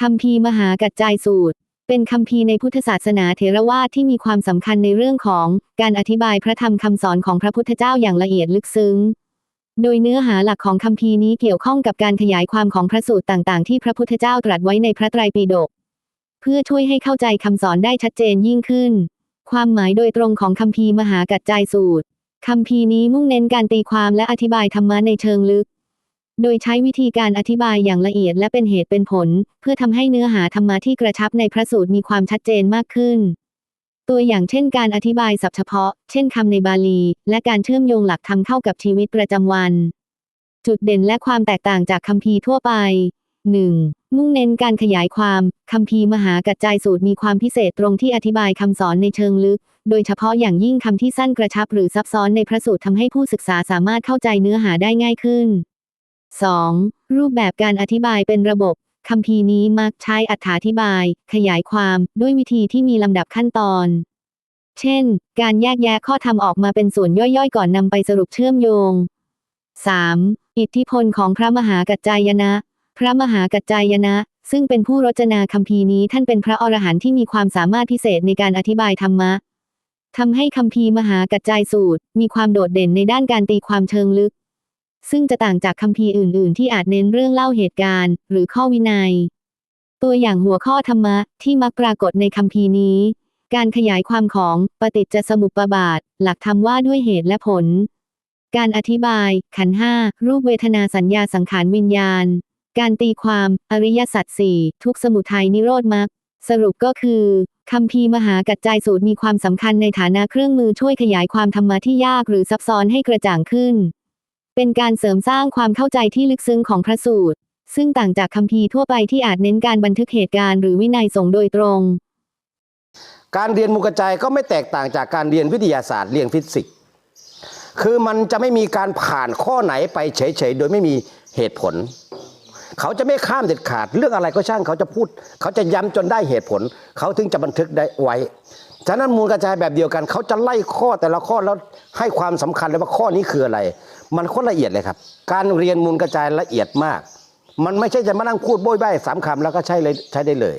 คัมภีมหากัจจายสูตร เป็นคัมภีในพุทธศาสนาเถรวาทที่มีความสำคัญในเรื่องของการอธิบายพระธรรมคำสอนของพระพุทธเจ้าอย่างละเอียดลึกซึ้ง โดยเนื้อหาหลักของคัมภีนี้เกี่ยวข้องกับการขยายความของพระสูตรต่างๆ ที่พระพุทธเจ้าตรัสไว้ในพระไตรปิฎกเพื่อช่วยให้เข้าใจคำสอนได้ชัดเจนยิ่งขึ้น ความหมายโดยตรงของคัมภีมหากัจจายสูตรคัมภีนี้มุ่งเน้นการตีความและอธิบายธรรมะในเชิงลึก โดยใช้วิธีการอธิบายอย่างละเอียดและเป็นเหตุเป็นผล เพื่อทำให้เนื้อหาธรรมะที่กระชับในพระสูตรมีความชัดเจนมากขึ้น ตัวอย่างเช่นการอธิบายศัพท์เฉพาะ เช่นคำในบาลี และการเชื่อมโยงหลักธรรมเข้ากับชีวิตประจำวัน จุดเด่นและความแตกต่างจากคัมภีร์ทั่วไป 1. มุ่งเน้นการขยายความคัมภีร์มหากัจจายสูตรมีความพิเศษตรงที่อธิบายคำสอนในเชิงลึก โดยเฉพาะอย่างยิ่งคำที่สั้นกระชับหรือซับซ้อนในพระสูตรทำให้ผู้ศึกษาสามารถเข้าใจเนื้อหาได้ง่ายขึ้น 2. รูปแบบการอธิบายเป็นระบบคัมภีนี้มักใช้อธิบาย ขยายความด้วยวิธีที่มีลำดับขั้นตอน เช่น การแยกแยะข้อธรรมออกมาเป็นส่วนย่อยๆ ก่อนนำไปสรุปเชื่อมโยง 3. อิทธิพลของพระมหากัจจายนะ พระมหากัจจายนะ ซึ่งเป็นผู้รจนาคัมภีนี้ท่านเป็นพระอรหันต์ที่มีความสามารถพิเศษในการอธิบายธรรมะทำให้คัมภีมหากัจจายสูตร มีความโดดเด่นในด้านการตีความเชิงลึก ซึ่งจะต่างจากคัมภีร์อื่น ๆ ที่อาจเน้นเรื่องเล่าเหตุการณ์ หรือข้อวินัย ตัวอย่างหัวข้อธรรมะที่มักปรากฏในคัมภีร์นี้ การขยายความของปฏิจจสมุปบาท หลักธรรมว่าด้วยเหตุและผล การอธิบาย ขันห้ารูปเวทนาสัญญาสังขารวิญญาณ การตีความ อริยสัจสี่ทุกสมุทัยนิโรธมรรคสรุปก็คือคัมภีมหากัจจายสูตรมีความสำคัญในฐานะเครื่องมือช่วยขยายความธรรมะที่ยากหรือซับซ้อนให้กระจ่างขึ้น เป็นการเสริมสร้างความเข้าใจที่ลึกซึ้งของพระสูตร ซึ่งต่างจากคัมภีร์ทั่วไปที่อาจเน้นการบันทึกเหตุการณ์หรือวินัยสงฆ์โดยตรง การเรียนมุกจายก็ไม่แตกต่างจากการเรียนวิทยาศาสตร์เรียนฟิสิกส์คือมันจะไม่มีการผ่านข้อไหนไปเฉยๆโดยไม่มีเหตุผล เขาจะไม่ข้ามเด็ดขาด เรื่องอะไรก็ช่างเขาจะพูด เขาจะย้ำจนได้เหตุผล เขาถึงจะบันทึกได้ไว้ ฉะนั้นมูลกระจายแบบเดียวกัน เขาจะไล่ข้อแต่ละข้อแล้วให้ความสำคัญเลยว่าข้อนี้คืออะไร มันโคตรละเอียดเลยครับ การเรียนมูลกระจายละเอียดมาก มันไม่ใช่จะมานั่งพูดโบ้ยใบ้สามคำแล้วก็ใช้เลยใช้ได้เลย